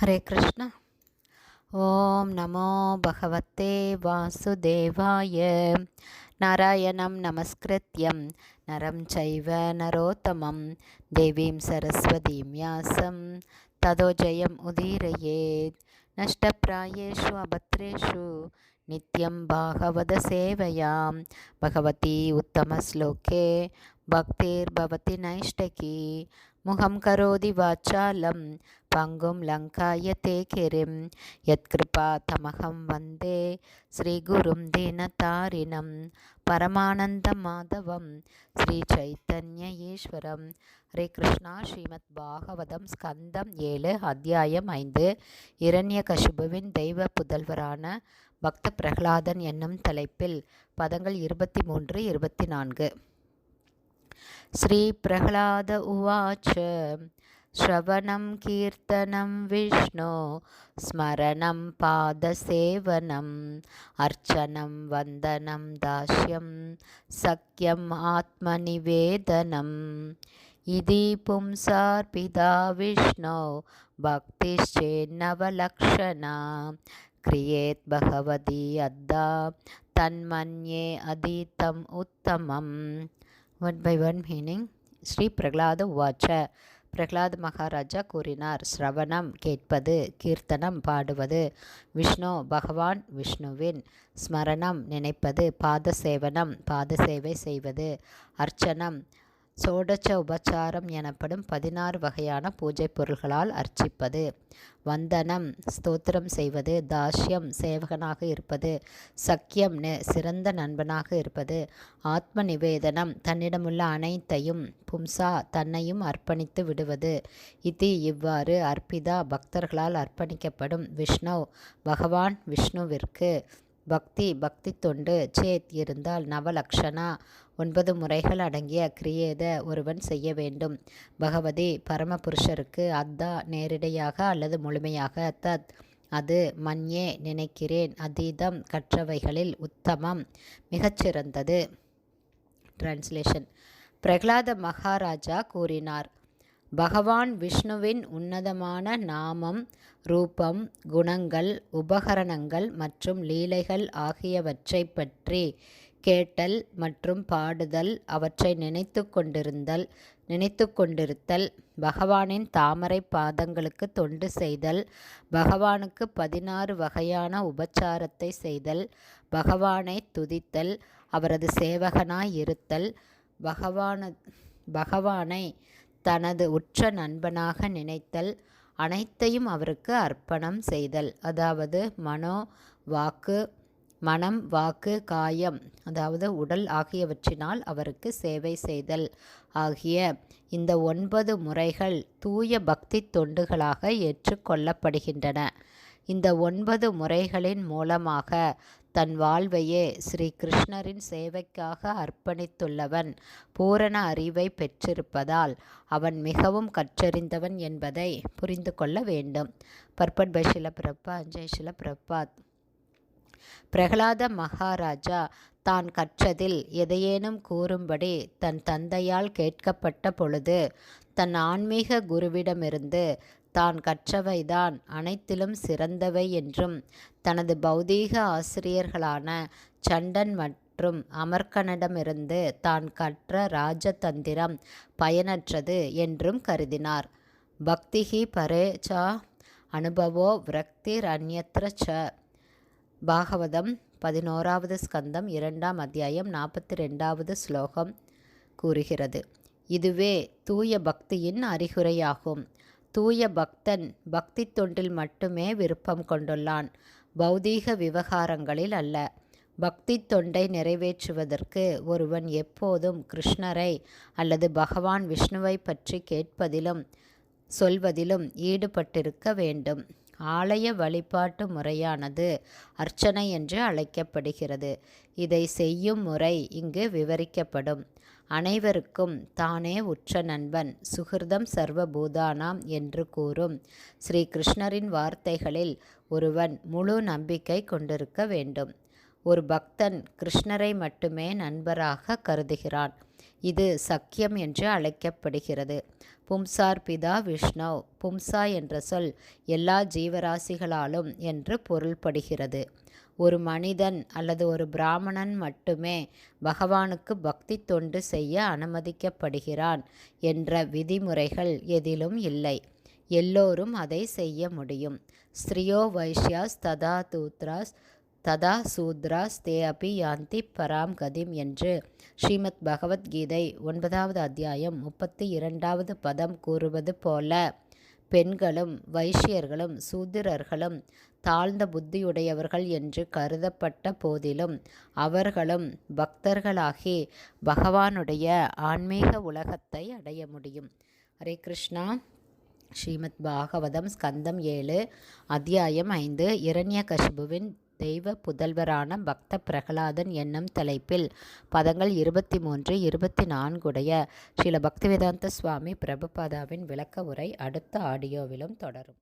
हरे कृष्ण ॐ नमो भगवते वासुदेवाय नारायणं नमस्कृत्यं नरं चैव नरोत्तमं देवीं सरस्वतीं व्यासं ततो जयम् उदीरयेत् नष्टप्रायेषु अभद्रेषु नित्यं भागवतसेवयां भगवती उत्तमश्लोके भक्तिर्भवति नैष्टकी मुखं करोति वाचालं பங்கும் லங்காய தே யத்கிருபா யத்கிருபாதமகம் வந்தே. ஸ்ரீகுரும் தீனதாரிணம் பரமானந்தமாதவம் ஸ்ரீச்சைத்தன்ய ஈஸ்வரம். ஹரே கிருஷ்ணா. ஸ்ரீமத் பாகவதம் ஸ்கந்தம் ஏழு அத்தியாயம் ஐந்து. இரண்ய கஷுபுவின் தெய்வ புதல்வரான பக்த பிரகலாதன் என்னும் தலைப்பில் பதங்கள் இருபத்தி மூன்று இருபத்தி நான்கு ஸ்ரீ பிரகலாத உவாச்ச. श्रवणं कीर्तनं विष्णो स्मरणं पादसेवनम् अर्चनं वन्दनं दास्यं सख्यम् आत्मनिवेदनम् इति पुंसार्पिता विष्णो भक्तिश्चेन्नवलक्षणा क्रियेत् भगवती अद्दा तन्मन्ये अधीतम् उत्तमम् one by one meaning Shri Prahlada उवाच பிரகலாத் மகாராஜா கூறினார் ஸ்ரவணம் கேட்பது கீர்த்தனம் பாடுவது விஷ்ணு பகவான் விஷ்ணுவின் ஸ்மரணம் நினைப்பது பாத சேவனம் பாத சேவை செய்வது அர்ச்சனம் சோடச்ச உபச்சாரம் எனப்படும் பதினாறு வகையான பூஜை பொருள்களால் அர்ச்சிப்பது. வந்தனம் ஸ்தோத்திரம் செய்வது தாஷ்யம் சேவகனாக இருப்பது சக்கியம் சிறந்த நண்பனாக இருப்பது ஆத்ம நிவேதனம் தன்னிடமுள்ள அனைத்தையும் பும்சா தன்னையும் அர்ப்பணித்து விடுவது. இது இவ்வாறு அர்ப்பிதா பக்தர்களால் அர்ப்பணிக்கப்படும் விஷ்ணு பகவான் விஷ்ணுவிற்கு பக்தி பக்தி தொண்டு சேத் இருந்தால் நவலக்ஷணா ஒன்பது முறைகள் அடங்கிய கிரியேத ஒருவன் செய்ய வேண்டும். பகவதி பரமபுருஷருக்கு அத்தா நேரிடையாக அல்லது முழுமையாக தத். அது மன்யே நினைக்கிறேன். அதீதம் கற்றவைகளில் உத்தமம். மிகச்சிறந்தது. டிரான்ஸ்லேஷன் பிரகலாத மகாராஜா கூறினார். பகவான் விஷ்ணுவின் உன்னதமான நாமம் ரூபம் குணங்கள் உபகரணங்கள் மற்றும் லீலைகள் ஆகியவற்றை பற்றி கேட்டல் மற்றும் பாடுதல் அவற்றை நினைத்து கொண்டிருந்தல் நினைத்து கொண்டிருத்தல் பகவானின் தாமரை பாதங்களுக்கு தொண்டு செய்தல் பகவானுக்கு பதினாறு வகையான உபச்சாரத்தை செய்தல் பகவானை துதித்தல் அவரது சேவகனாய் இருத்தல் பகவான பகவானை தனது உற்ற நண்பனாக நினைத்தல் அனைத்தையும் அவருக்கு அர்ப்பணம் செய்தல். அதாவது மனோ வாக்கு மனம் வாக்கு காயம் அதாவது உடல் ஆகியவற்றினால் அவருக்கு சேவை செய்தல் ஆகிய இந்த ஒன்பது முறைகள் தூய பக்தி தொண்டுகளாக ஏற்றுக்கொள்ளப்படுகின்றன. இந்த ஒன்பது முறைகளின் மூலமாக தன் வாழ்வையே ஸ்ரீ கிருஷ்ணரின் சேவைக்காக அர்ப்பணித்துள்ளவன். பூரண அறிவை பெற்றிருப்பதால் அவன் மிகவும் கற்றறிந்தவன் என்பதை புரிந்து கொள்ள வேண்டும். பர்பட் பை ஷில பிரப்பா ஜெய் ஷில பிரபாத் பிரகலாத மகாராஜா தான் கற்றதில் எதையேனும் கூறும்படி தன் தந்தையால் கேட்கப்பட்ட பொழுது தன் ஆன்மீக குருவிடமிருந்து தான் கற்றவைதான் அனைத்திலும் சிறந்தவை என்றும் தனது பௌதீக ஆசிரியர்களான சண்டன் மற்றும் அமர்கனிடமிருந்து தான் கற்ற ராஜதந்திரம் பயனற்றது என்றும் கருதினார். பக்திஹி பரேச்சா அனுபவோ விரக்திர் அந்யத்ர ச. பாகவதம் பதினோராவது ஸ்கந்தம் இரண்டாம் அத்தியாயம் நாற்பத்தி ரெண்டாவது ஸ்லோகம் கூறுகிறது. இதுவே தூய பக்தியின் அறிகுறையாகும். தூய பக்தன் பக்தி தொண்டில் மட்டுமே விருப்பம் கொண்டுள்ளான். பௌதீக விவகாரங்களில் அல்ல. பக்தி தொண்டை நிறைவேற்றுவதற்கு ஒருவன் எப்போதும் கிருஷ்ணரை அல்லது பகவான் விஷ்ணுவை பற்றி கேட்பதிலும் சொல்வதிலும் ஈடுபட்டிருக்க வேண்டும். ஆலய வழிபாட்டு முறையானது அர்ச்சனை என்று அழைக்கப்படுகிறது. இதை செய்யும் முறை இங்கு விவரிக்கப்படும். அனைவருக்கும் தானே உற்ற நண்பன் சுகிருதம் சர்வபூதானாம் என்று கூறும் ஸ்ரீ கிருஷ்ணரின் வார்த்தைகளில் ஒருவன் முழு நம்பிக்கை கொண்டிருக்க வேண்டும். ஒரு பக்தன் கிருஷ்ணரை மட்டுமே நண்பராக கருதுகிறான். இது சக்கியம் என்று அழைக்கப்படுகிறது. பும்சார் பிதா விஷ்ணு பும்சா என்ற சொல் எல்லா ஜீவராசிகளாலும் என்று பொருள்படுகிறது. ஒரு மனிதன் அல்லது ஒரு பிராமணன் மட்டுமே பகவானுக்கு பக்தி தொண்டு செய்ய அனுமதிக்கப்படுகிறான் என்ற விதிமுறைகள் எதிலும் இல்லை. எல்லோரும் அதை செய்ய முடியும். ஸ்ரீயோ வைஷ்யாஸ் ததா தூத்ராஸ் ததா சூத்ராஸ் தே அபி யாந்தி பராம் கதிம் என்று ஸ்ரீமத் பகவத்கீதை ஒன்பதாவது அத்தியாயம் முப்பத்தி இரண்டாவது பதம் கூறுவது போல பெண்களும் வைஷ்யர்களும் சூத்திரர்களும் தாழ்ந்த புத்தியுடையவர்கள் என்று கருதப்பட்ட போதிலும் அவர்களும் பக்தர்களாகி பகவானுடைய ஆன்மீக உலகத்தை அடைய முடியும். ஹரே கிருஷ்ணா. ஸ்ரீமத் பாகவதம் ஸ்கந்தம் ஏழு அத்தியாயம் ஐந்து இரண்ய கசிபுவின் தெய்வ புதல்வரான பக்த பிரகலாதன் என்னும் தலைப்பில் பதங்கள் இருபத்தி மூன்று இருபத்தி நான்குடைய ஸ்ரீல பக்திவேதாந்த சுவாமி பிரபுபாதாவின் விளக்க உரை அடுத்த ஆடியோவிலும் தொடரும்.